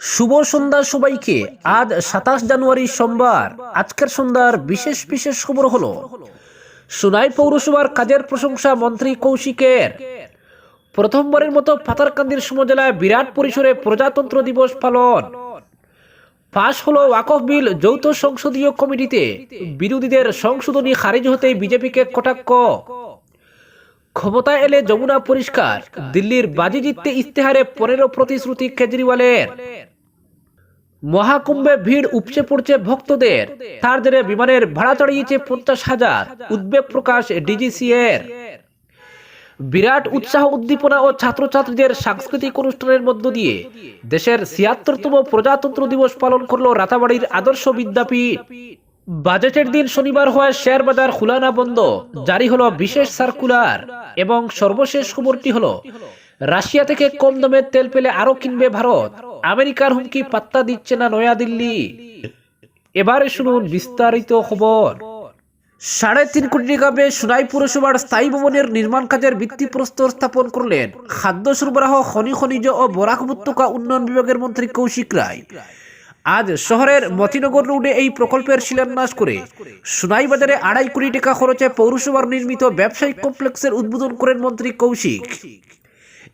শুভ সন্ধ্যা সবাইকে। আজ সাতাশ জানুয়ারি সোমবার। আজকের সন্ধ্যার বিশেষ বিশেষ খবর হলো, সোনাই পৌরসভার কাজের প্রশংসা মন্ত্রী কৌশিকের। প্রথমবারের মতো পাতারকান্দির সমজেলায় বিরাট পরিসরে প্রজাতন্ত্র দিবস পালন। পাশ হলো ওয়াকফ বিল যৌথ সংসদীয় কমিটিতে। বিরোধীদের সংশোধনী খারিজ হতে বিজেপিকে কটাক্ষ। ক্ষমতায় এলে যমুনা পরিষ্কার, দিল্লির বাজি জিততে ইস্তেহারে পনেরো প্রতিশ্রুতি কেজরিওয়ালের। মহাকুম্ভে ভিড় উপচে পড়ছে ভক্তদের। তার জেরে বিমানের ভাড়া চড়িয়েছে পঞ্চাশ হাজার। উদ্বেগ প্রকাশ ডিজিসি এর বিরাট উৎসাহ, উদ্দীপনা ও ছাত্রছাত্রীদের সাংস্কৃতিক অনুষ্ঠানের মধ্য দিয়ে দেশের ছিয়াত্তরতম প্রজাতন্ত্র দিবস পালন করল রাতাবাড়ির আদর্শ বিদ্যাপীঠ। বাজেটের দিন শনিবার হয় শেয়ার বাজার খুলানা বন্ধ, জারি হলো বিশেষ সার্কুলার এবং সর্বশেষ খবরটি হলো, রাশিয়া থেকে কম দামে তেল পেলে আরও কিনবে ভারত। আমেরিকার হুমকি পাত্তা দিচ্ছে না নয়াদিল্লি। এবারে শুনুন বিস্তারিত খবর। সাড়ে তিন কোটি টাকা ব্যয়ে সোনাই পুরসভার স্থায়ী ভবনের নির্মাণ কাজের ভিত্তিপ্রস্তর স্থাপন করলেন খাদ্য সরবরাহ, খনি, খনিজ ও বরাক উপত্যকা উন্নয়ন বিভাগের মন্ত্রী কৌশিক রায়। আজ শহরের মতিনগর রোডে এই প্রকল্পের শিলান্যাস করে সোনাই বাজারে আড়াই কোটি টাকা খরচে পৌরসভার নির্মিত ব্যবসায়িক কমপ্লেক্সের উদ্বোধন করেন মন্ত্রী কৌশিক।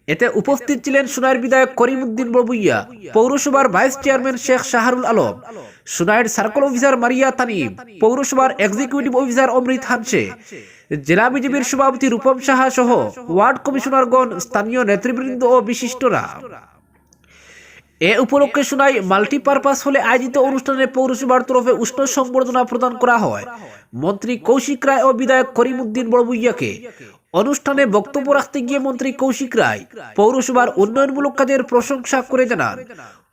এতে উপস্থিত ছিলেন সোনাইয়ের বিধায়ক করিমউদ্দিন বড়বুইয়া পৌরসভার ভাইস চেয়ারম্যান শেখ শাহরুল আলম, সোনাইয়ের সার্কেল অফিসার মারিয়া তানিম, পৌরসভার এক্সিকিউটিভ অফিসার অমৃত হানসে জেলা বিজেপির সভাপতি রূপম সাহা সহ ওয়ার্ড কমিশনারগণ, স্থানীয় নেতৃবৃন্দ ও বিশিষ্টরা। এ উপলক্ষে শোনাই মাল্টিপারপাস হলে আয়োজিত অনুষ্ঠানে পৌরসভার তরফে উষ্ণ সম্বর্ধনা প্রদান করা হয়। মন্ত্রী কৌশিক রায় ও বিধায়ক করিমউদ্দিন বড়বুইয়াকে অনুষ্ঠানে বক্তব্য রাখতে গিয়ে মন্ত্রী কৌশিক রায় পৌরসভার উন্নয়নমূলক কাজের প্রশংসা করে জানান।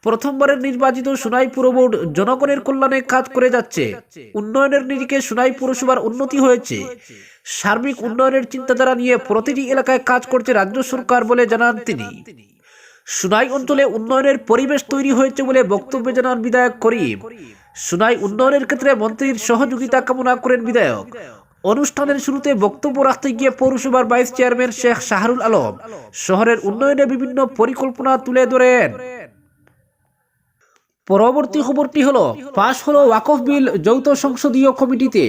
প্রথমবারের নির্বাচিত সোনাই পুর বোর্ড জনগণের কল্যাণে কাজ করে যাচ্ছে। উন্নয়নের নিরিখে সোনাই পুরসভার উন্নতি হয়েছে। সার্বিক উন্নয়নের চিন্তাধারা নিয়ে প্রতিটি এলাকায় কাজ করছে রাজ্য সরকার বলে জানান তিনি। সুনাই অঞ্চলে উন্নয়নের পরিবেশ তৈরি হয়েছে বলে বক্তব্য জানান বিধায়ক করিম। সুনাই উন্নয়নের ক্ষেত্রে মন্ত্রীর সহযোগিতা কামনা করেন বিধায়ক। অনুষ্ঠানের শুরুতে বক্তব্য রাখতে গিয়ে পৌরসভার ভাইস চেয়ারম্যান শেখ শাহরুল আলম শহরের উন্নয়নে বিভিন্ন পরিকল্পনা তুলে ধরেন। পরবর্তী খবরটি হলো, পাশ হলো ওয়াকফ বিল যৌথ সংসদীয় কমিটিতে।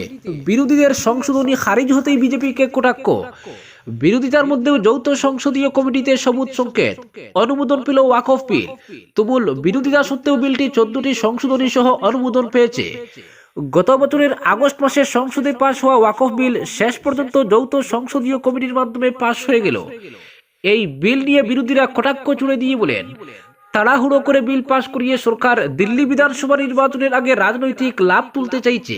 বিরোধীদের সংশোধনী খারিজ হতেই বিজেপিকে কটাক্ষ। বিরোধিতার মধ্যেও যৌথ সংসদীয় কমিটিতে সবুজ সংকেত। অনুমোদন পেল ওয়াকফ বিল। তুমুল বিরোধিতা সত্ত্বেও বিলটি চোদ্দটি সংশোধনী সহ অনুমোদন পেয়েছে। গত বছরের আগস্ট মাসে সংসদে পাশ হওয়া ওয়াকফ বিল শেষ পর্যন্ত যৌথ সংসদীয় কমিটির মাধ্যমে পাশ হয়ে গেল। এই বিল নিয়ে বিরোধীরা কটাক্ষ চুড়ে দিয়ে বলেন, তাড়াহুড়ো করে বিল পাশ করিয়ে সরকার দিল্লি বিধানসভা নির্বাচনের আগে রাজনৈতিক লাভ তুলতে চাইছে।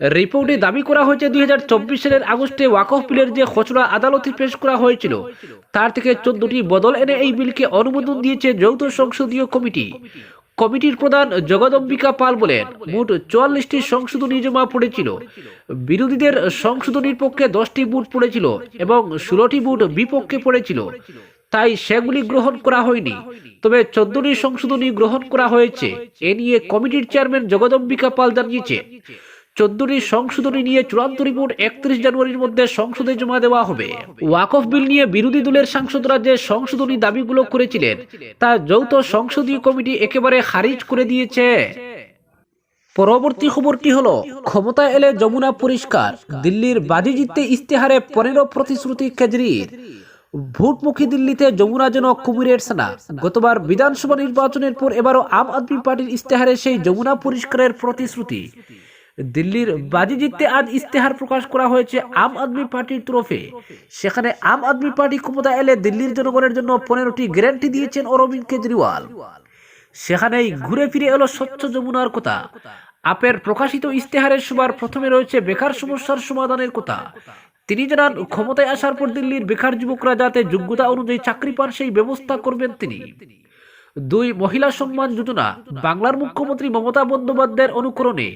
রিপোর্টে দাবি করা হয়েছে, দুই হাজার চব্বিশ সালের আগস্টে ওয়াকফ বিলের যে খসড়া আদালতে পেশ করা হয়েছিল, তার থেকে চোদ্দটি বদল এনে এই বিলকে অনুমোদন দিয়েছে যৌথ সংসদীয় কমিটি। কমিটির প্রধান জগদম্বিকা পাল বলেন, মোট চুয়াল্লিশটি সংশোধনী জমা পড়েছিল। বিরোধীদের সংশোধনীর পক্ষে দশটি বুট পড়েছিল এবং ষোলোটি বুট বিপক্ষে পড়েছিল। তাই সেগুলি গ্রহণ করা হয়নি। তবে চোদ্দটি সংশোধনী গ্রহণ করা হয়েছে। এ নিয়ে কমিটির চেয়ারম্যান জগদম্বিকা পাল জানিয়েছে চোদ্দটি সংশোধনী নিয়ে চূড়ান্ত রিপোর্ট একত্রিশ জানুয়ারির মধ্যে সংসদে জমা দেওয়া হবে। ওয়াকফ বিল নিয়ে বিরোধী দলের সাংসদরা যে সংশোধনী দাবিগুলো করেছিলেন। তা যৌথ সংসদীয় কমিটি একেবারে খারিজ করে দিয়েছে। পরবর্তী খবরটি হলো, ক্ষমতা এলে যমুনা পরিষ্কার, দিল্লির বাজি জিততে ইস্তেহারে পনেরো প্রতিশ্রুতি কেজরির। ভোটমুখী দিল্লিতে যমুনা যেন কুমিরের সেনা। গতবার বিধানসভা নির্বাচনের পর এবারও আম আদমি পার্টির ইস্তেহারে সেই যমুনা পরিষ্কারের প্রতিশ্রুতি। দিল্লির বাজি জিততে আজ ইস্তেহার প্রকাশ করা হয়েছে আম আদমি পার্টির তরফে। সেখানে আম আদমি পার্টি ক্ষমতা এলে দিল্লির জনগণের জন্য পনেরোটি গ্যারান্টি দিয়েছেন অরবিন্দ কেজরিওয়াল। সেখানেই ঘুরে ফিরে এলো স্বচ্ছ যমুনার কথা আপের প্রকাশিত ইস্তেহারের সবার প্রথমে রয়েছে বেকার সমস্যার সমাধানের কথা তিনি জানান, ক্ষমতায় আসার পর দিল্লির বেকার যুবকরা যাতে যোগ্যতা অনুযায়ী চাকরি পান, সেই ব্যবস্থা করবেন তিনি। দুই মহিলা সম্মান যোজনা, বাংলার মুখ্যমন্ত্রী মমতা বন্দ্যোপাধ্যায়ের অনুকরণে।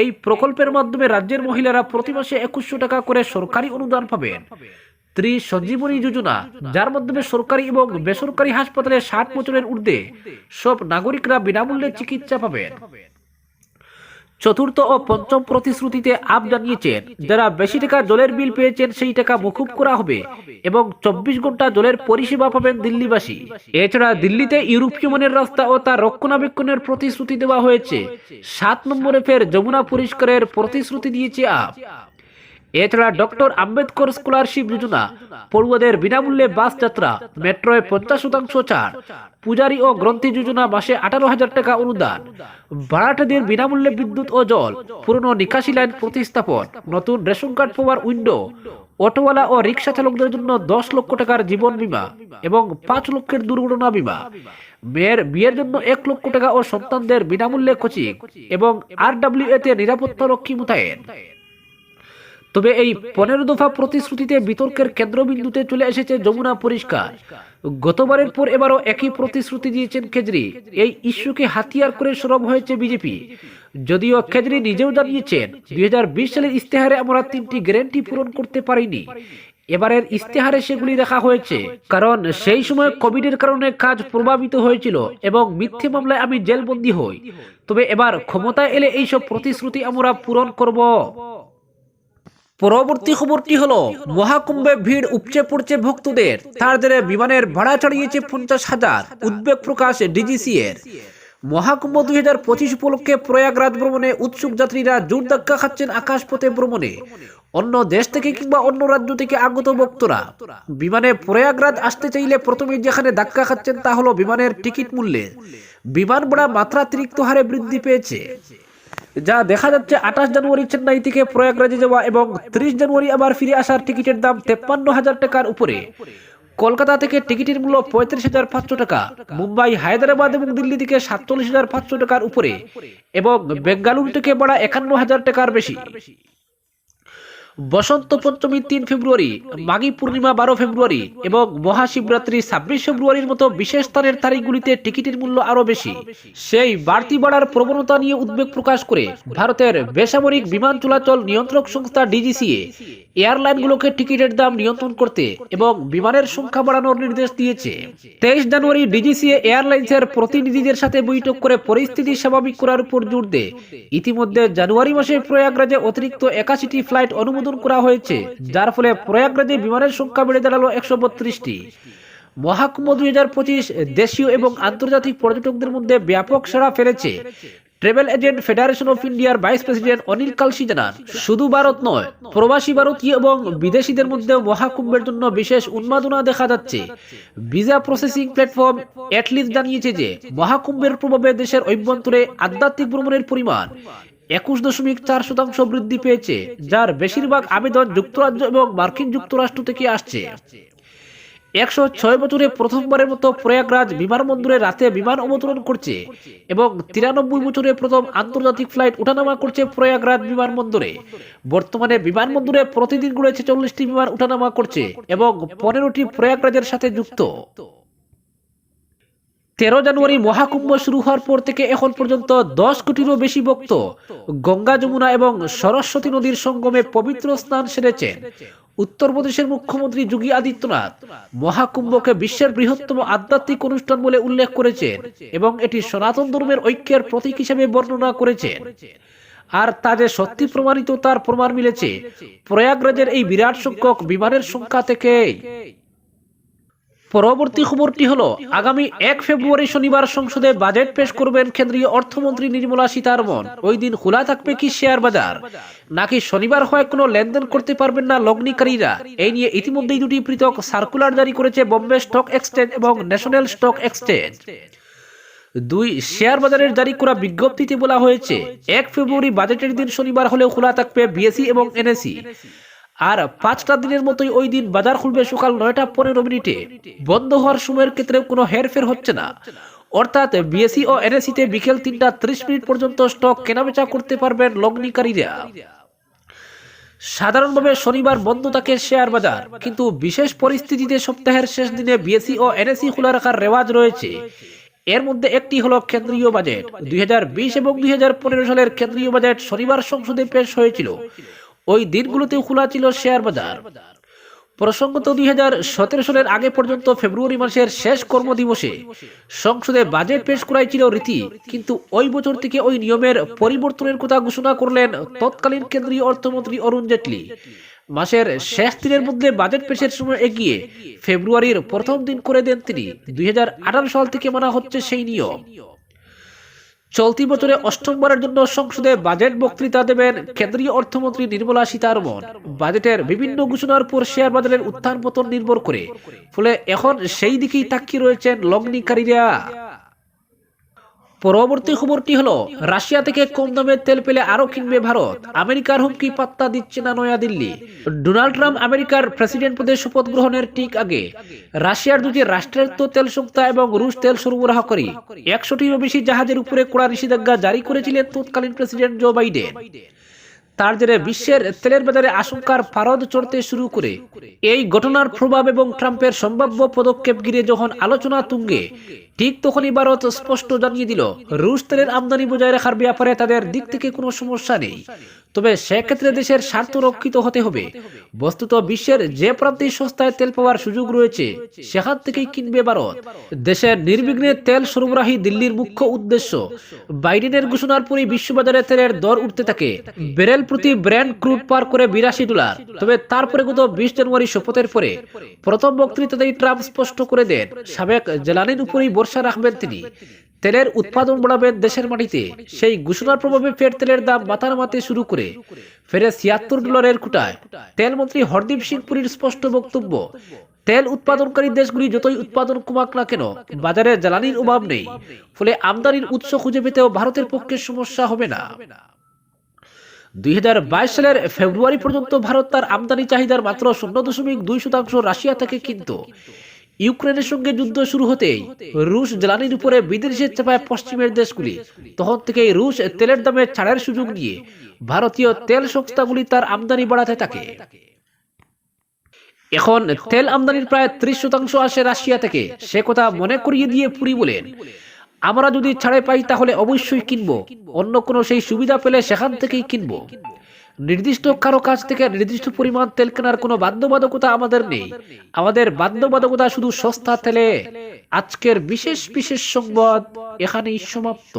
এই প্রকল্পের মাধ্যমে রাজ্যের মহিলারা প্রতি মাসে একুশশো টাকা করে সরকারি অনুদান পাবেন। ত্রি সঞ্জীবনী যোজনা, যার মাধ্যমে সরকারি এবং বেসরকারি হাসপাতালে ষাট বছরের ঊর্ধ্বে সব নাগরিকরা বিনামূল্যে চিকিৎসা পাবেন। চতুর্থ ও পঞ্চম প্রতিশ্রুতিতে আপ জানিয়েছেন, যারা বেশি টাকা জলের বিল পেয়েছেন, সেই টাকা মুকুব করা হবে এবং চব্বিশ ঘণ্টা জলের পরিষেবা পাবেন দিল্লিবাসী। এছাড়া দিল্লিতে ইউরোপীয় মনের রাস্তা ও তার রক্ষণাবেক্ষণের প্রতিশ্রুতি দেওয়া হয়েছে। সাত নম্বরে ফের যমুনা পরিষ্কারের প্রতিশ্রুতি দিয়েছে আপ। এছাড়া ডক্টর আম্বেদকর স্কলারশিপ যোজনা, পড়ুয়াদের বিনামূল্যে বাস যাত্রা, মেট্রোয় পঞ্চাশ শতাংশ ছাড়, পূজারী ও গ্রন্থি যোজনা মাসে আঠারো হাজার টাকা অনুদান, ভাড়াটেদের বিনামূল্যে বিদ্যুৎ ও জল, পুরনো নিকাশি লাইন প্রতিস্থাপন, নতুন রেশন কার্ড পাওয়ার উইন্ডো, অটোওয়ালা ও রিক্সা চালকদের জন্য দশ লক্ষ টাকার জীবন বীমা এবং পাঁচ লক্ষের দুর্ঘটনা বীমা। মেয়ের বিয়ের জন্য এক লক্ষ টাকা ও সন্তানদের বিনামূল্যে কোচিং এবং আর ডাব্লিউ এতে নিরাপত্তা রক্ষী মোতায়েন। তবে এই পনেরো দফা প্রতিশ্রুতিতে বিতর্কের কেন্দ্রবিন্দুতে চলে এসেছে যমুনা পরিষ্কার। গতবারের পর এবারও একই প্রতিশ্রুতি দিয়েছেন কেজরি এই ইস্যুকে হাতিয়ার করে সরব হয়েছে বিজেপি। যদিও কেজরি নিজেও জানিয়েছেন, দুই হাজার বিশ সালের ইস্তেহারে আমরা তিনটি গ্যারেন্টি পূরণ করতে পারিনি। এবারের ইস্তেহারে সেগুলি রাখা হয়েছে। কারণ সেই সময় কোভিডের কারণে কাজ প্রভাবিত হয়েছিল এবং মিথ্যে মামলায় আমি জেলবন্দি হই। তবে এবার ক্ষমতায় এলে এইসব প্রতিশ্রুতি আমরা পূরণ করব। পরবর্তী খবরটি হলো মহাকুম্ভে ভিড় উপচে পড়ছে ভক্তদের। তার জেরে বিমানের ভাড়া ছাড়িয়েছে পঞ্চাশ হাজার। উদ্বেগ প্রকাশ ডিজিসি এর। মহাকুম্ভ দুই হাজার পঁচিশ উপলক্ষে প্রয়াগরাজ ভ্রমণে উৎসুক যাত্রীরা জোর ধাক্কা খাচ্ছেন আকাশপথে ভ্রমণে। অন্য দেশ থেকে কিংবা অন্য রাজ্য থেকে আগত ভক্তরা। বিমানে প্রয়াগরাজ আসতে চাইলে প্রথমে যেখানে ধাক্কা খাচ্ছেন তা হলো বিমানের টিকিট মূল্যে। বিমান ভাড়া মাত্রাতিরিক্ত হারে বৃদ্ধি পেয়েছে। যা দেখা যাচ্ছে আঠাশ জানুয়ারি চেন্নাই থেকে প্রয়াগরাজে যাওয়া এবং ত্রিশ জানুয়ারি আবার ফিরে আসার টিকিটের দাম তেপ্পান্ন হাজার টাকার উপরে। কলকাতা থেকে টিকিটের মূল্য পঁয়ত্রিশ হাজার পাঁচশো টাকা, মুম্বাই, হায়দ্রাবাদ এবং দিল্লি থেকে সাতচল্লিশ হাজার পাঁচশো টাকার উপরে এবং বেঙ্গালুরু থেকে বাড়া একান্ন হাজার টাকার বেশি। বসন্ত পঞ্চমী তিন ফেব্রুয়ারি, মাঘী পূর্ণিমা বারো ফেব্রুয়ারি এবং মহাশিবরাত্রি ছাব্বিশ ফেব্রুয়ারির মতো বিশেষ স্থানের তারিখগুলিতে টিকিটের মূল্য আরও বেশি। সেই বাড়তি বাড়ার প্রবণতা নিয়ে উদ্বেগ প্রকাশ করে ভারতের বেসামরিক বিমান চলাচল নিয়ন্ত্রক সংস্থা ডিজিসিএ এয়ারলাইনগুলোকে টিকিটের দাম নিয়ন্ত্রণ করতে এবং বিমানের সংখ্যা বাড়ানোর নির্দেশ দিয়েছে। তেইশ জানুয়ারি ডিজিসিএ এয়ারলাইন্সের প্রতিনিধিদের সাথে বৈঠক করে পরিস্থিতি স্বাভাবিক করার উপর জোর দেয়। ইতিমধ্যে জানুয়ারি মাসে প্রয়াগরাজে অতিরিক্ত একাশিটি ফ্লাইট অনুমোদন করা হয়েছে, যার ফলে প্রয়াগরাজে বিমানের সংখ্যা বেড়ে দাঁড়াল একশো বত্রিশটি। মহাকুম্ভ দুই হাজার পঁচিশ দেশীয় এবং আন্তর্জাতিক পর্যটকদের মধ্যে ব্যাপক সাড়া ফেলেছে। ট্রাভেল এজেন্ট ফেডারেশন অফ ইন্ডিয়ার ভাইস প্রেসিডেন্ট অনিল কালসি জানান, শুধু ভারত নয়, প্রবাসী ভারতীয় এবং বিদেশিদের মধ্যে মহাকুম্ভের জন্য বিশেষ উন্মাদনা দেখা যাচ্ছে। ভিসা প্রসেসিং প্ল্যাটফর্ম অ্যাটলিস্ট জানিয়েছে যে, মহাকুম্ভের প্রভাবে দেশের অভ্যন্তরে আধ্যাত্মিক ভ্রমণের পরিমাণ একুশ দশমিক চার শতাংশ বৃদ্ধি পেয়েছে, যার বেশিরভাগ আবেদন যুক্তরাজ্য এবং মার্কিন যুক্তরাষ্ট্র থেকে আসছে। একশো ছয় বছরে প্রথমবারের মতো প্রয়াগরাজ বিমানবন্দরে রাতে বিমান অবতরণ করছে এবং তিরানব্বই বছরে প্রথম আন্তর্জাতিক ফ্লাইট উঠানামা করছে প্রয়াগরাজ বিমানবন্দরে। বর্তমানে বিমানবন্দরে প্রতিদিন গড়ে ছেচল্লিশটি বিমান উঠানামা করছে এবং পনেরোটি প্রয়াগরাজের সাথে যুক্ত। তেরো জানুয়ারি মহাকুম্ভ শুরু হওয়ার পর থেকে এখন পর্যন্ত দশ কোটিরও বেশি ভক্ত গঙ্গা যমুনা এবং সরস্বতী নদীর সঙ্গমে পবিত্র স্নান সেরেছেন উত্তরপ্রদেশের মুখ্যমন্ত্রী যোগী আদিত্যনাথ মহাকুম্ভকে বিশ্বের বৃহত্তম আধ্যাত্মিক অনুষ্ঠান বলে উল্লেখ করেছেন এবং এটি সনাতন ধর্মের ঐক্যের প্রতীক হিসেবে বর্ণনা করেছেন। আর তা যে সত্যি প্রমাণিত তার প্রমাণ মিলেছে। প্রয়াগরাজের এই বিরাট সংখ্যক বিমানের সংখ্যা থেকেই। পরবর্তী খবরটি হলো, আগামী এক ফেব্রুয়ারি শনিবার সংসদে বাজেট পেশ করবেন কেন্দ্রীয় অর্থমন্ত্রী নির্মলা সীতারমন ওই দিন খোলা থাকবে কি শেয়ার বাজার? নাকি শনিবার হয় কোনো লেনদেন করতে পারবেন না লগ্নিকারীরা? এই নিয়ে ইতিমধ্যেই দুটি পৃথক সার্কুলার জারি করেছে বোম্বে স্টক এক্সচেঞ্জ এবং ন্যাশনাল স্টক এক্সচেঞ্জ। দুই, শেয়ার বাজারের জারি করা বিজ্ঞপ্তিতে বলা হয়েছে, এক ফেব্রুয়ারি বাজেটের দিন শনিবার হলেও খোলা থাকবে বিএসি এবং এনএসি আর পাঁচটা দিনের মতোই ওই দিন বাজার খুলবে সকাল নয়টা পনেরো মিনিটে। বন্ধ হওয়ার সময়ের ক্ষেত্রে কোনো হেরফের হচ্ছে না। অর্থাৎ বিএসি ও এনএসিতে বিকেল তিনটা ত্রিশ মিনিট পর্যন্ত স্টক কেনাবেচা করতে পারবেন লগ্নিকারীরা। সাধারণভাবে শনিবার বন্ধ থাকে শেয়ার বাজার, কিন্তু বিশেষ পরিস্থিতিতে সপ্তাহের শেষ দিনে বিএসি ও এনএসি খোলা রাখার রেওয়াজ রয়েছে। এর মধ্যে একটি হলো কেন্দ্রীয় বাজেট। দুই হাজার বিশ এবং দুই হাজার পনেরো সালের কেন্দ্রীয় বাজেট শনিবার সংসদে পেশ হয়েছিল। ওই দিনগুলোতেও খোলা ছিল শেয়ার বাজার। প্রসঙ্গত দুই হাজার সতেরো সালের আগে পর্যন্ত ফেব্রুয়ারি মাসের শেষ কর্মদিবসে সংসদে বাজেট পেশ করাই ছিল রীতি, কিন্তু ওই বছর থেকে ওই নিয়মের পরিবর্তনের কথা ঘোষণা করলেন তৎকালীন কেন্দ্রীয় অর্থমন্ত্রী অরুণ জেটলি। মাসের শেষ দিনের মধ্যে বাজেট পেশের সময় এগিয়ে ফেব্রুয়ারির প্রথম দিন করে দেন তিনি। দুই হাজার আঠারো সাল থেকে মানা হচ্ছে সেই নিয়ম। চলতি বছরে অষ্টমবারের জন্য সংসদে বাজেট বক্তৃতা দেবেন কেন্দ্রীয় অর্থমন্ত্রী নির্মলা সীতারমন বাজেটের বিভিন্ন ঘোষণার পর শেয়ার বাজারের উত্থান পতন নির্ভর করে। ফলে এখন সেই দিকেই তাকিয়ে রয়েছেন লগ্নিকারীরা। পরবর্তী খবরটি হলো, রাশিয়া থেকে কম দামের তেল পেলে আরও কিনবে ভারত। আমেরিকার হুমকি পাত্তা দিচ্ছে না নয়াদিল্লি। ডোনাল্ড ট্রাম্প আমেরিকার প্রেসিডেন্ট পদে শপথ গ্রহণের ঠিক আগে। রাশিয়ার দুটি রাষ্ট্রায়ত্ত তেল সংস্থা এবং রুশ তেল সরবরাহ করে। একশোটিরও বেশি জাহাজের উপরে কড়া নিষেধাজ্ঞা জারি করেছিলেন তৎকালীন প্রেসিডেন্ট জো বাইডেন। তার জেরে বিশ্বের তেলের বাজারে আশঙ্কার ফারদ চড়তে শুরু করে। এই ঘটনার প্রভাব এবং ট্রাম্পের সম্ভাব্য পদক্ষেপ গিরে যখন আলোচনা তুঙ্গে, ঠিক তখনই ভারত স্পষ্ট জানিয়ে দিল, রুশ তেলের আমদানি বজায় রাখার ব্যাপারে তাদের দিক থেকে কোনো সমস্যা নেই। তবে সেক্ষেত্রে দেশের স্বার্থ রক্ষিত হতে হবে। বস্তুত বিশ্বের যে প্রান্তে সস্তায় তেল পাওয়ার সুযোগ রয়েছে, সেখান থেকেই কিনবে ভারত। দেশের নির্বিঘ্নে তেল সরবরাহী দিল্লির মুখ্য উদ্দেশ্য। বাইডেনের ঘোষণার পরই বিশ্ববাজারে তেলের দর উঠতে থাকে। বেরেল প্রতি ব্র্যান্ড ক্রুড পার করে বিরাশি ডলার। তবে তারপরে গত বিশ জানুয়ারি শপথের পরে প্রথম বক্তৃতাতেই ট্রাম্প স্পষ্ট করে দেন, সাবেক জ্বালানির উপরেই ভরসা রাখবেন তিনি। তেলের উৎপাদন বাড়াবেন দেশের মাটিতে। সেই ঘোষণার প্রভাবে ফের তেলের দাম মাথার মাতে শুরু করে। ফেরে ছিয়াত্তর ডলারের কুটায় তেলমন্ত্রী হরদীপ সিং পুরীর স্পষ্ট বক্তব্য, তেল উৎপাদনকারী দেশগুলি যতই উৎপাদন কমাক না কেন, বাজারে জ্বালানির অভাব নেই। ফলে আমদানির উৎস খুঁজে পেতেও ভারতের পক্ষে সমস্যা হবে না। দুই হাজার বাইশ সালের ফেব্রুয়ারি পর্যন্ত ভারত তার আমদানি চাহিদার মাত্র শূন্য দশমিক দুই শতাংশ রাশিয়া থেকে কিনত। ইউক্রেনের সঙ্গে যুদ্ধ শুরু হতেই রুশ জ্বালানির উপরে বিদেশে চাপায় পশ্চিমের দেশগুলি, তখন থেকেই রুশ তেলের দামে ছাড়ের সুযোগ নিয়ে ভারতীয় তেল সংস্থাগুলি তার আমদানি বাড়াতে থাকে। এখন তেল আমদানির প্রায় ত্রিশ শতাংশ আসে রাশিয়া থেকে, সে কথা মনে করিয়ে দিয়ে পুরি বলেন। আমরা যদি ছাড়ে পাই তাহলে অবশ্যই কিনবো, অন্য কোনো সেই সুবিধা পেলে সেখান থেকেই কিনবো। নির্দিষ্ট কারও কাছ থেকে নির্দিষ্ট পরিমাণ তেল কেনার কোনো বাধ্যবাধকতা আমাদের নেই। আমাদের বাধ্যবাধকতা শুধু সস্তা তেলে। আজকের বিশেষ বিশেষ সংবাদ এখানেই সমাপ্ত।